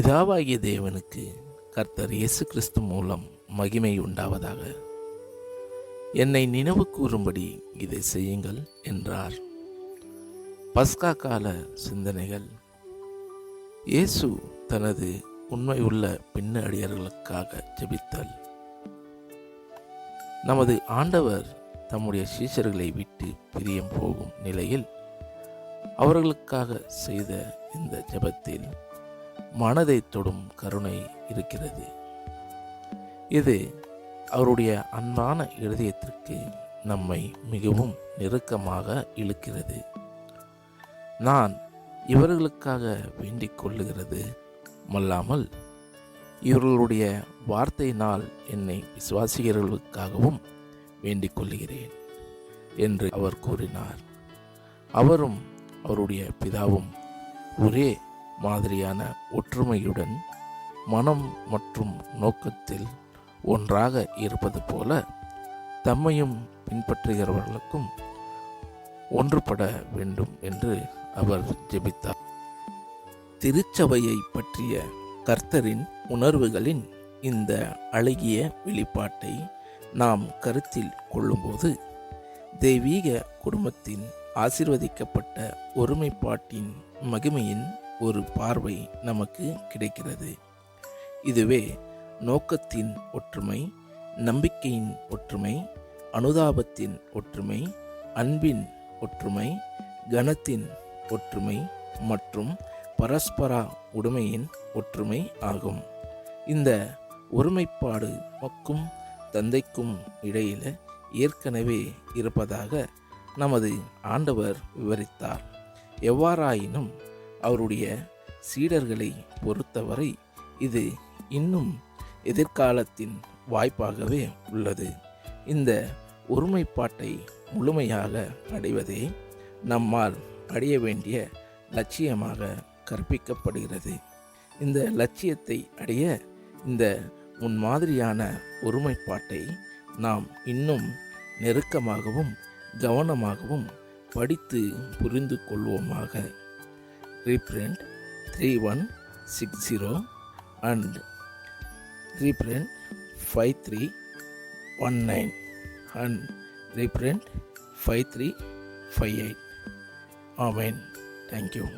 பிதாவாகிய தேவனுக்கு கர்த்தர் இயேசு கிறிஸ்து மூலம் மகிமை உண்டாவதாக என்னை நினைவு கூறும்படி இதை செய்யுங்கள் என்றார். பஸ்கா கால சிந்தனைகள் இயேசு தனது உண்மையுள்ள பின்னடியர்களுக்காக ஜெபித்தல் நமது ஆண்டவர் தம்முடைய சீஷர்களை விட்டு பிரியம் போகும் நிலையில் அவர்களுக்காக செய்த இந்த ஜெபத்தில் மனதை தொடும் கருணை இருக்கிறது. இது அவருடைய அன்பான இருதயத்திற்கு நம்மை மிகவும் நெருக்கமாக இழுக்கிறது. நான் இவர்களுக்காக வேண்டிக் கொள்ளுகிறது மல்லாமல் இவர்களுடைய வார்த்தையினால் என்னை விசுவாசிகர்களுக்காகவும் வேண்டிக் கொள்ளுகிறேன் என்று அவர் கூறினார். அவரும் அவருடைய பிதாவும் ஒரே மாதிரியான ஒற்றுமையுடன் மனம் மற்றும் நோக்கத்தில் ஒன்றாக இருப்பது போல தம்மையும் பின்பற்றுகிறவர்களுக்கும் ஒன்றுபட வேண்டும் என்று அவர் ஜெபித்தார். திருச்சபையை பற்றிய கர்த்தரின் உணர்வுகளின் இந்த அழகிய வெளிப்பாட்டை நாம் கருத்தில் கொள்ளும்போது தெய்வீக குடும்பத்தின் ஆசிர்வதிக்கப்பட்ட ஒருமைப்பாட்டின் மகிமையின் ஒரு பார்வை நமக்கு கிடைக்கிறது. இதுவே நோக்கத்தின் ஒற்றுமை நம்பிக்கையின் ஒற்றுமை அனுதாபத்தின் ஒற்றுமை அன்பின் ஒற்றுமை கணத்தின் ஒற்றுமை மற்றும் பரஸ்பரா உடைமையின் ஒற்றுமை ஆகும். இந்த ஒருமைப்பாடு மக்கும் தந்தைக்கும் இடையில் ஏற்கனவே இருப்பதாக நமது ஆண்டவர் விவரித்தார். எவ்வாறாயினும் அவருடைய சீடர்களை பொறுத்தவரை இது இன்னும் எதிர்காலத்தின் வாய்ப்பாகவே உள்ளது. இந்த ஒருமைப்பாட்டை முழுமையாக அடைவதே நம்மால் அடைய வேண்டிய லட்சியமாக கற்பிக்கப்படுகிறது. இந்த லட்சியத்தை அடைய இந்த முன்மாதிரியான ஒருமைப்பாட்டை நாம் இன்னும் நெருக்கமாகவும் கவனமாகவும் படித்து புரிந்து கொள்வோமாக. reprint 3160 and reprint 5319 and reprint 5358. Amen. Thank you.